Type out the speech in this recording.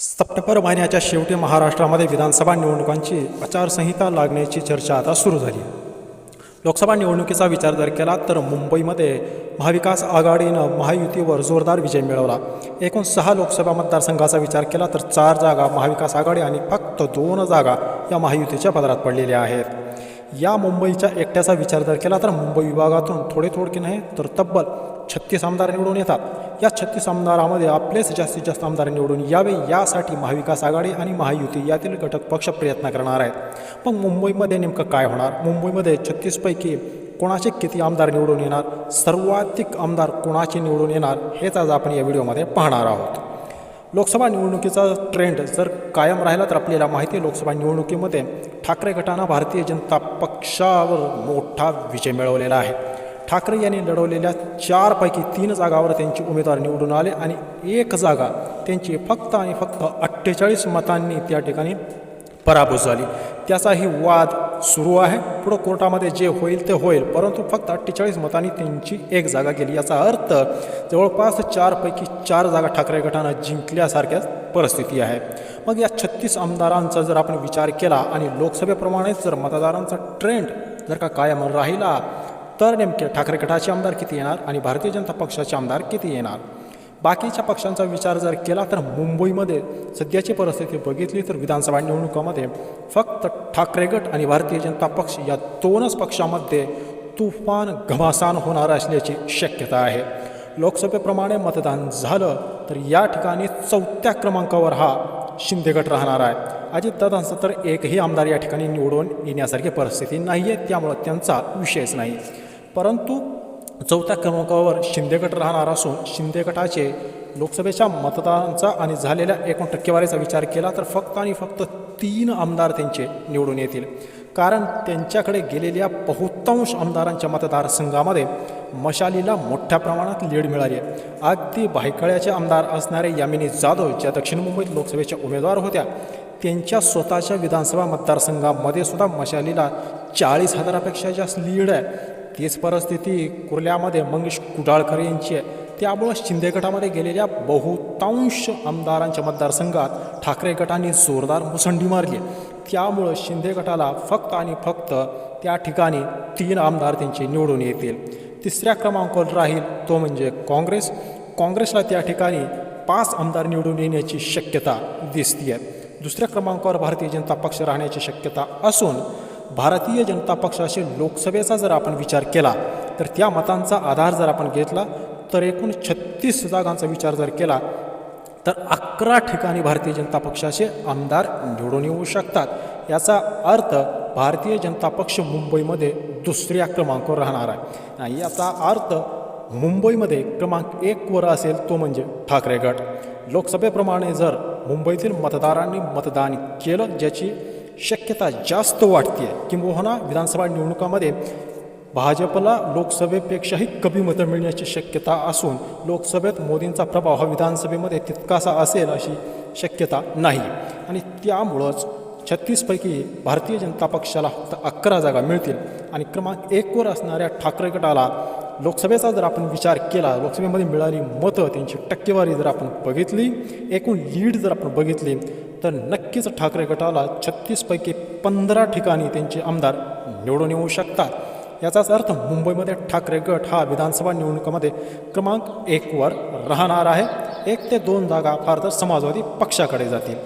September महिन्याच्या शेवटी महाराष्ट्रामध्ये विधानसभा निवडणुकांची आचारसंहिता लागण्याची चर्चा आता सुरू झाली. लोकसभा निवडणुकीचा विचार जर केला तर मुंबईमध्ये महाविकास आघाडीनं महायुतीवर जोरदार विजय मिळवला. एकूण सहा लोकसभा मतदारसंघाचा विचार केला तर चार जागा महाविकास आघाडी आणि फक्त दोन जागा या महायुतीच्या पदरात पडलेल्या आहेत. या मुंबईच्या एकट्याचा विचार जर केला तर मुंबई विभागातून थोडे थोडके नाही तर तब्बल छत्तीस आमदार निवडून येतात. या छत्तीस आमदारामध्ये आपलेच जास्तीत जास्त आमदार निवडून यावे यासाठी महाविकास आघाडी आणि महायुती यातील घटक पक्ष प्रयत्न करणार आहेत. पण मुंबईमध्ये नेमकं काय होणार? मुंबईमध्ये छत्तीसपैकी कोणाचे किती आमदार निवडून येणार? सर्वाधिक आमदार कोणाचे निवडून येणार? हेच आज आपण या व्हिडिओमध्ये पाहणार आहोत. लोकसभा निवडणुकीचा ट्रेंड जर कायम राहिला तर आपल्याला माहिती आहे लोकसभा निवडणुकीमध्ये ठाकरे गटानं भारतीय जनता पक्षावर मोठा विजय मिळवलेला आहे. ठाकरे यांनी लढवलेल्या चारपैकी तीन जागावर त्यांचे उमेदवार निवडून आले आणि एक जागा त्यांची फक्त आणि फक्त अठ्ठेचाळीस मतांनी त्या ठिकाणी पराभूत झाली. त्याचाही वाद सुरू आहे. पुढं कोर्टामध्ये जे होईल ते होईल. परंतु फक्त अठ्ठेचाळीस मतांनी त्यांची एक जागा गेली. याचा अर्थ जवळपास चारपैकी चार जागा ठाकरे गटानं जिंकल्यासारख्याच परिस्थिती आहे. मग या छत्तीस आमदारांचा जर आपण विचार केला आणि लोकसभेप्रमाणेच जर मतदारांचा ट्रेंड जर का कायम राहिला तर नेमके ठाकरे गटाचे आमदार किती येणार आणि भारतीय जनता पक्षाचे आमदार किती येणार? बाकीच्या पक्षांचा विचार जर केला तर मुंबईमध्ये सध्याची परिस्थिती बघितली तर विधानसभा निवडणुकामध्ये फक्त ठाकरे गट आणि भारतीय जनता पक्ष या दोनच पक्षामध्ये तुफान घमासान होणार असल्याची शक्यता आहे. लोकसभेप्रमाणे मतदान झालं तर या ठिकाणी चौथ्या क्रमांकावर हा शिंदे गट राहणार आहे. अजितदादांचा तर एकही आमदार या ठिकाणी निवडून येण्यासारखी परिस्थिती नाही आहे त्यामुळं त्यांचा विषयच नाही. परंतु चौथ्या क्रमांकावर शिंदे गट राहणार असून शिंदे गटाचे लोकसभेच्या मतदारांचा आणि झालेल्या एकूण टक्केवारीचा विचार केला तर फक्त आणि फक्त तीन आमदार त्यांचे निवडून येतील. कारण त्यांच्याकडे गेलेल्या बहुतांश आमदारांच्या मतदारसंघामध्ये मशालीला मोठ्या प्रमाणात लीड मिळाली आहे. अगदी भायखळ्याचे आमदार असणारे यामिनी जाधव ज्या दक्षिण मुंबईत लोकसभेच्या उमेदवार होत्या त्यांच्या स्वतःच्या विधानसभा मतदारसंघामध्ये सुद्धा मशालीला चाळीस हजारापेक्षा जास्त लीड आहे. तीच परिस्थिती कुर्ल्यामध्ये मंगेश कुडाळकर यांची आहे. त्यामुळं शिंदे गटामध्ये गेलेल्या बहुतांश आमदारांच्या मतदारसंघात ठाकरे गटाने जोरदार मुसंडी मारली त्यामुळं शिंदे गटाला फक्त आणि फक्त त्या ठिकाणी तीन आमदार त्यांचे निवडून येतील. तिसऱ्या क्रमांकावर राहील तो म्हणजे काँग्रेस. काँग्रेसला त्या ठिकाणी पाच आमदार निवडून येण्याची शक्यता दिसते दुसऱ्या क्रमांकावर भारतीय जनता पक्ष राहण्याची शक्यता असून भारतीय जनता पक्षाचे लोकसभेचा जर आपण विचार केला तर त्या मतांचा आधार जर आपण घेतला तर एकूण छत्तीस जागांचा विचार जर केला तर अकरा ठिकाणी भारतीय जनता पक्षाचे आमदार निवडून येऊ शकतात. याचा अर्थ भारतीय जनता पक्ष मुंबईमध्ये दुसऱ्या क्रमांकावर राहणार आहे. याचा अर्थ मुंबईमध्ये क्रमांक एकवर असेल तो म्हणजे ठाकरे गट. लोकसभेप्रमाणे जर मुंबईतील मतदारांनी मतदान केलं ज्याची शक्यता जास्त वाटते किंबहुना विधानसभा निवडणुकामध्ये भाजपला लोकसभेपेक्षाही कमी मतं मिळण्याची शक्यता असून लोकसभेत मोदींचा प्रभाव हा विधानसभेमध्ये तितकासा असेल अशी शक्यता नाही. आणि त्यामुळंच छत्तीसपैकी भारतीय जनता पक्षाला फक्त अकरा जागा मिळतील. आणि क्रमांक एकवर असणाऱ्या ठाकरे गटाला लोकसभेचा जर आपण विचार केला लोकसभेमध्ये मिळाली मतं त्यांची टक्केवारी जर आपण बघितली एकूण लीड जर आपण बघितली तर नक्कीच ठाकरे गटाला छत्तीसपैकी पंधरा ठिकाणी त्यांचे आमदार निवडून येऊ शकतात. याचाच अर्थ मुंबईमध्ये ठाकरे गट हा विधानसभा निवडणुकीमध्ये क्रमांक एकवर राहणार आहे. एक ते दोन जागा फार तर समाजवादी पक्षाकडे जातील.